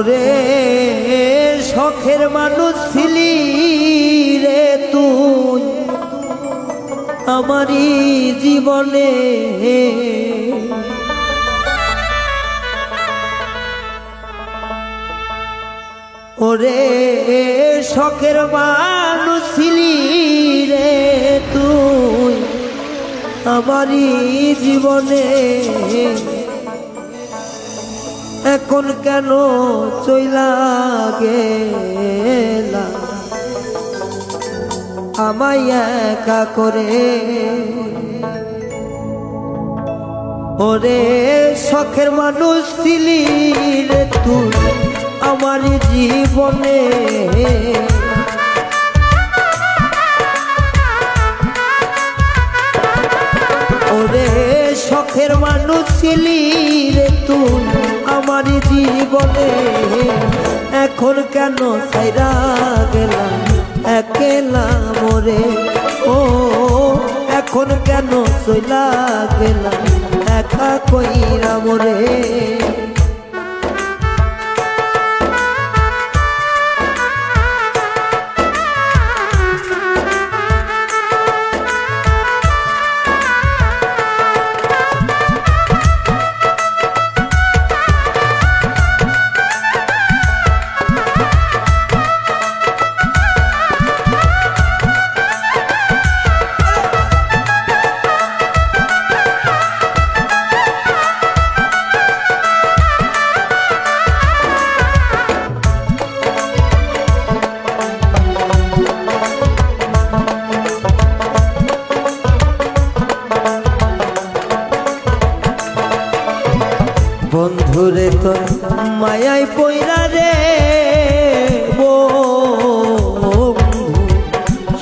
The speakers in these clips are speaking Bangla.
ওরে শখের মানুষ ছিলি রে তুই। আমারই জীবনে ওরে, শখের মানুষ ছিলি রে তুই। আমারই জীবনে এখন কেন চইলা গেলা? আমায় একা করে? ওরে শখের মানুষ ছিলি রে তুই আমার জীবনে। ওরে শখের মানুষ ছিলি রে তুই আমার জীবনে এখন কেন সাইরা গেলাম? একেলা মরে। ও, এখন কেন সইলা গেলাম? একা কইরা মোরে। মায়াই পয়রা রে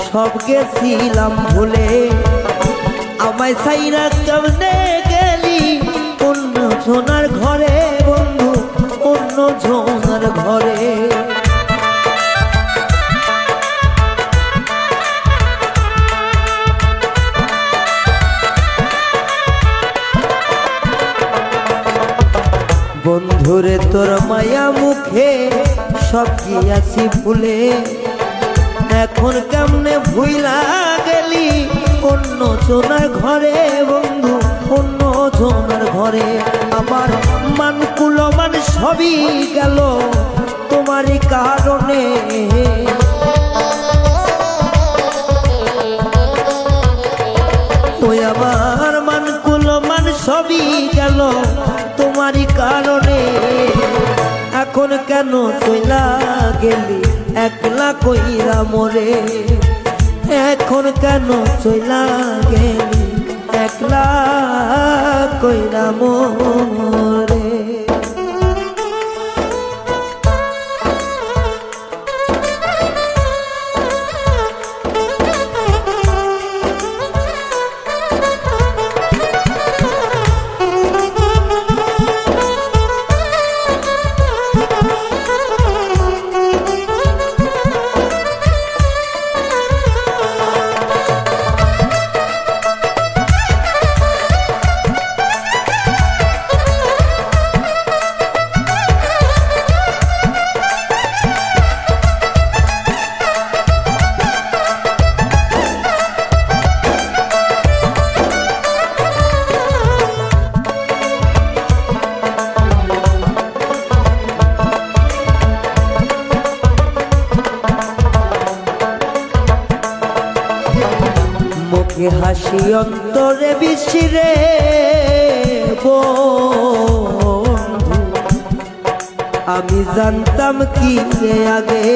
সব গেছিলাম ভুলে। আমায় সাইরা কেমনে গেলি? অন্য ঝোনার ঘরে বন্ধু অন্য ঝোনার ঘরে। মায়া মুখে সব কি আছি ভুলে? এখন কেমনে ভুইলা গেলি? অন্য জোনার ঘরে বন্ধু, অন্য জোনার ঘরে। আমার মান কুলমান সবই গেল, তোমারই কারণে। এখন কেন চইলা গেলি? একলা কইরা মরে। এখন কেন চইলা গেলি? একলা কইরা মরে। মুখে হাসি অন্তরে বন্ধু। আমি জানতাম কি আগে।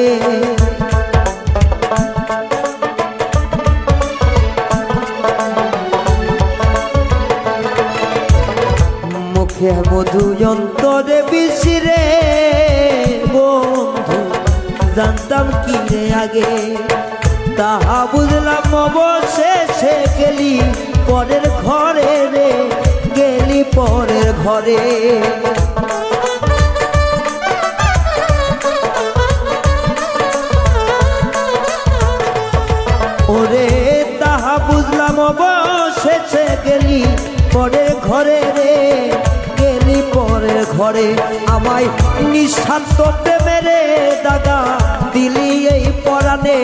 মুখে মধু অন্তরে বিশিরে বন্ধু। জানতাম কি আগে। তাহা বুঝলাম অবশেষে গেলি পরের ঘরে রে, গেলি পরের ঘরে। ওরে, তাহা বুঝলাম অবশেষে গেলি পরের ঘরে রে, গেলি পরের ঘরে। আমায় নিঃস্বার্থ প্রেমেরে দাদা দিলি এই পরাণে।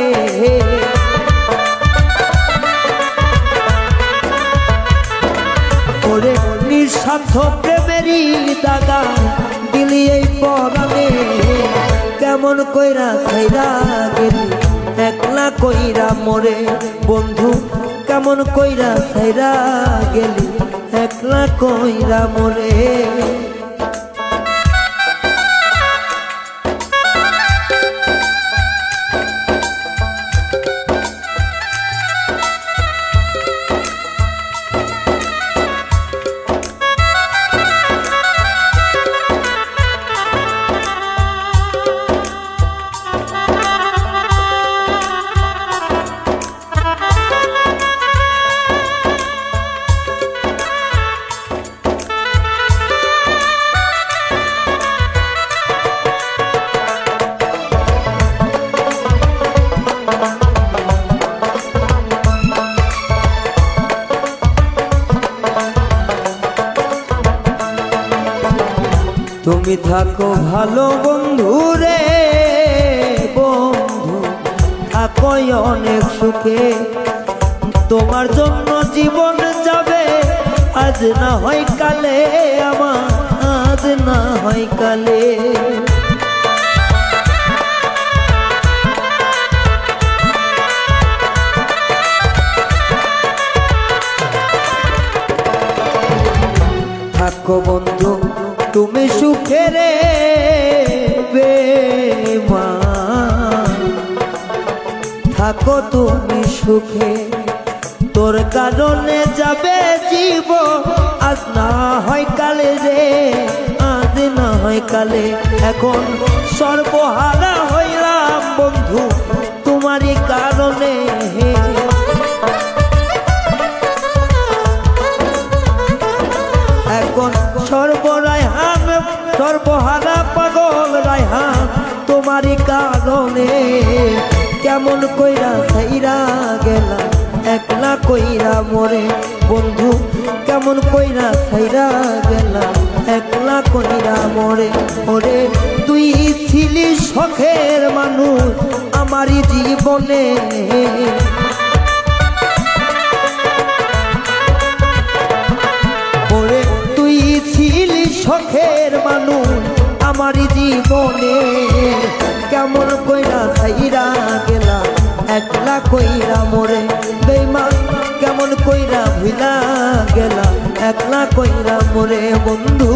নিঃস্বার্থ প্রেমেরই দাগা, দিলি এই পরাণে। কেমন কইরা সাইরা গেলি, একলা কইরা মরে। বন্ধু, কেমন কইরা সাইরা গেলি, একলা কইরা মরে। তুমি থাকো ভালো বন্ধু রে, বন্ধু। থাকো অনেক সুখে। তোমার জন্য জীবন যাবে, আজ না হয় কালে, আমার আজ না হয় কালে। থাকো তুমি সুখে রে বেমান। থাকো তুমি সুখে, তোর কারণে যাবে জীব আজ না হয় কালে রে, আজ না হয় কালে। এখন সর্বহারা হইলাম বন্ধু, তোমারই কারণে। এখন সর্বরায়হান সর্বহারা পাগল রায়হান, তোমারই কারণে কেমন কইরা সাইরা গেলা একলা কইরা মরে। বন্ধু, কেমন কইরা সাইরা গেলা একলা কইরা মরে। ওরে, তুই ছিলি শখের মানুষ, আমারই জীবনে। শখের মানুষ আমার জীবনে। কেমন কইরা সাইরা গেলা, একলা কইরা মোরে। বেইমান, কেমন কইরা ভুলা গেলা, একলা কইরা মোরে। বন্ধু